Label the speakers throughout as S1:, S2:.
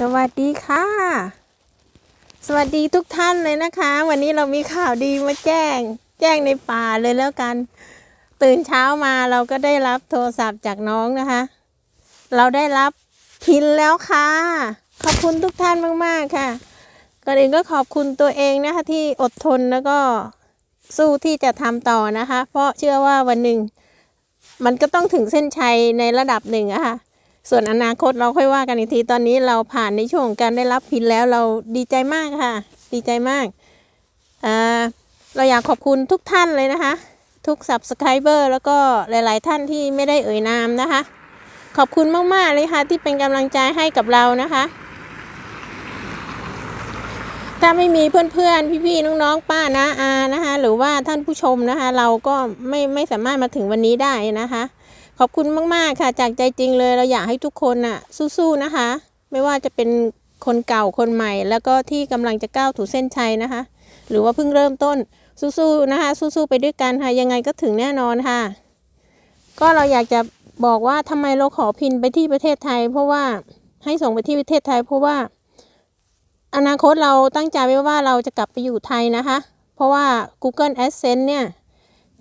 S1: สวัสดีค่ะ สวัสดีทุกท่านเลยนะคะ วันนี้เรามีข่าวดีมาแจ้ง แจ้งในป่าเลยแล้วกัน ตื่นเช้ามาเราก็ได้รับโทรศัพท์จากน้องนะคะ เราได้รับพินแล้วค่ะ ขอบคุณทุกท่านมากๆค่ะก่อนอื่นก็ขอบคุณตัวเองนะคะที่อดทนแล้วก็สู้ที่จะทำต่อนะคะ เพราะเชื่อว่าวันหนึ่ง มันก็ต้องถึงเส้นชัยในระดับหนึ่งอะค่ะ ส่วนอนาคตเราค่อยว่ากันอีกทีตอนนี้เราผ่านในช่วงการได้รับพินแล้วเราดีใจมากค่ะ ดีใจมากเราอยากขอบคุณทุกท่านเลยนะคะ ทุก subscriber แล้วก็หลาย ๆ ท่านที่ไม่ได้เอ่ยนามนะคะ ขอบคุณมาก ๆ เลยค่ะ ที่เป็นกำลังใจให้กับเรานะคะ ถ้าไม่มีเพื่อน ๆ พี่ ๆ น้อง ๆ ป้านะอานะคะ หรือว่าท่านผู้ชมนะคะ เราก็ไม่ไม่สามารถมาถึงวันนี้ได้นะคะ ขอบคุณมาก ๆ ค่ะ จากใจจริงเลย เราอยากให้ทุกคนน่ะ สู้ๆนะคะ ไม่ว่าจะเป็นคนเก่าคนใหม่ แล้วก็ที่กำลังจะก้าวถูเส้นชัยนะคะ หรือว่าเพิ่งเริ่มต้นสู้ๆนะคะ สู้ๆไปด้วยกันค่ะยังไงก็ถึงแน่นอนค่ะ ก็เราอยากจะบอกว่าทำไมเราขอพินไปที่ประเทศไทย เพราะว่าให้ส่งไปที่ประเทศไทย เพราะว่า อนาคตเราตั้งใจไว้ว่าเราจะกลับไปอยู่ไทยนะคะ เพราะว่า Google Adsense เนี่ย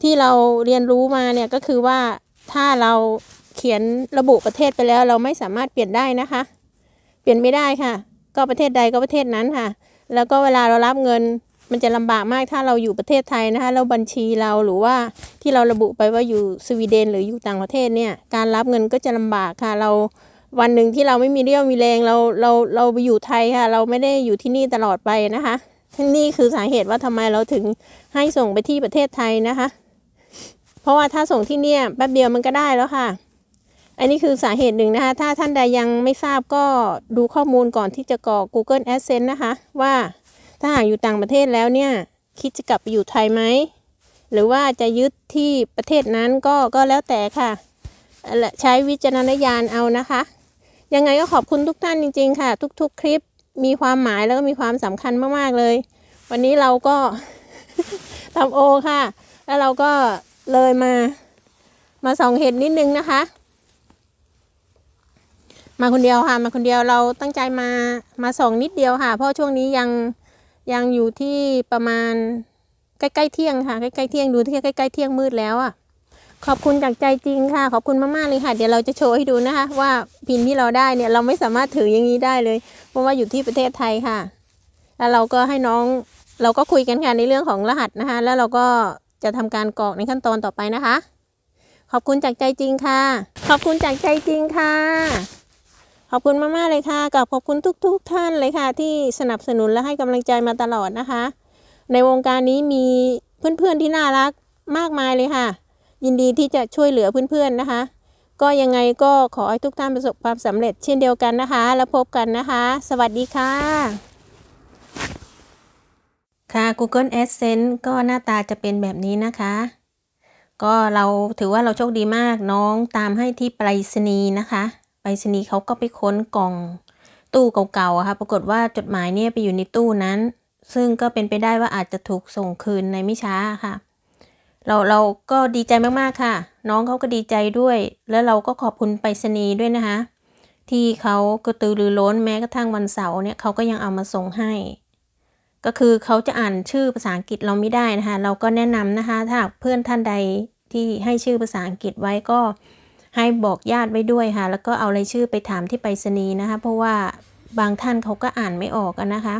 S1: ที่เราเรียนรู้มาเนี่ยก็คือว่า ถ้าเราเขียนระบุประเทศไปแล้ว เราไม่สามารถเปลี่ยนได้นะคะ เปลี่ยนไม่ได้ค่ะ ก็ประเทศใดก็ประเทศนั้นค่ะ แล้วก็เวลาเรารับเงินมันจะลำบากมากถ้าเราอยู่ประเทศไทยนะคะแล้วบัญชีเราหรือว่าที่เราระบุไปว่าอยู่สวีเดนหรืออยู่ต่างประเทศเนี่ยการรับเงินก็จะลำบากค่ะ เราวันหนึ่งที่เราไม่มีเรี่ยวมีแรงเราเราเราไปอยู่ไทยค่ะ เราไม่ได้อยู่ที่นี่ตลอดไปนะคะนี่คือสาเหตุว่าทำไมเราถึงให้ส่งไปที่ประเทศไทยนะคะ เพราะว่าถ้าส่งที่เนี่ยแป๊บเดียวมันก็ได้แล้วค่ะ อันนี้คือสาเหตุหนึ่งนะคะ ถ้าท่านใดยังไม่ทราบก็ดูข้อมูลก่อนที่จะกรอก Google Adsense นะคะ ว่าถ้าหากอยู่ต่างประเทศแล้วเนี่ย คิดจะกลับไปอยู่ไทยไหม หรือว่าจะยึดที่ประเทศนั้นก็ก็แล้วแต่ค่ะและใช้วิจารณญาณเอานะคะ ยังไงก็ขอบคุณทุกท่านจริง ๆ ค่ะ ทุก ๆ คลิปมีความหมายแล้วก็มีความสำคัญมาก ๆ เลย วันนี้เราก็ทำโอค่ะ แล้วเราก็ เลยมา มาส่องเห็ดนิดนึงนะคะ มาคนเดียวค่ะ มาคนเดียวเราตั้งใจมามาส่องนิดเดียวค่ะ เพราะช่วงนี้ยังยังอยู่ที่ประมาณใกล้ๆเที่ยงค่ะใกล้ๆเที่ยงดูที่ใกล้ๆเที่ยงมืดแล้วอะขอบคุณจากใจจริงค่ะ ขอบคุณมากๆเลยค่ะ เดี๋ยวเราจะโชว์ให้ดูนะคะ ว่าพินที่เราได้เนี่ยเราไม่สามารถถืออย่างนี้ได้เลย เพราะว่าอยู่ที่ประเทศไทยค่ะ แล้วเราก็ให้น้องเราก็คุยกันค่ะในเรื่องของรหัสนะคะ แล้วเราก็ จะทำการกรอกในขั้นตอนต่อไปนะคะ ขอบคุณจากใจจริงค่ะ ขอบคุณจากใจจริงค่ะ ขอบคุณมากๆเลยค่ะกับขอบคุณทุกๆท่านเลยค่ะ ที่สนับสนุนและให้กำลังใจมาตลอดนะคะ ในวงการนี้มีเพื่อนๆที่น่ารักมากมายเลยค่ะ ยินดีที่จะช่วยเหลือเพื่อนๆนะคะ ก็ยังไงก็ขอให้ทุกท่านประสบความสำเร็จเช่นเดียวกันนะคะ แล้วพบกันนะคะ สวัสดีค่ะ ค่ะ Google Adsense ก็หน้าตาจะเป็นแบบนี้นะคะ ก็เราถือว่าเราโชคดีมากน้องตามให้ที่ไปรษณีย์นะคะไปรษณีย์เขาก็ไปค้นกล่องตู้เก่าๆค่ะ ปรากฏว่าจดหมายเนี่ยไปอยู่ในตู้นั้น ซึ่งก็เป็นไปได้ว่าอาจจะถูกส่งคืนในไม่ช้าค่ะ เราเราก็ดีใจมากๆค่ะ น้องเขาก็ดีใจด้วย แล้วเราก็ขอบคุณไปรษณีย์ด้วยนะคะ ที่เขากระตือรือร้นแม้กระทั่งวันเสาร์เนี่ยเขาก็ยังเอามาส่งให้ ก็คือเขาจะอ่านชื่อภาษาอังกฤษเราไม่ได้นะคะเราก็แนะนำนะคะ ถ้าเพื่อนท่านใดที่ให้ชื่อภาษาอังกฤษไว้ก็ให้บอกญาติไว้ด้วยค่ะ แล้วก็เอารายชื่อไปถามที่ไปรษณีย์นะคะ เพราะว่าบางท่านเขาก็อ่านไม่ออกนนะคะ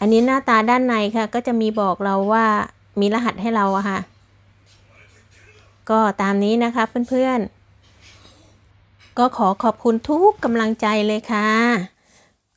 S1: อันนี้หน้าตาด้านในค่ะ ก็จะมีบอกเราว่ามีรหัสให้เราอะค่ะ ก็ตามนี้นะคะเพื่อนๆ ก็ขอขอบคุณทุกกำลังใจเลยค่ะ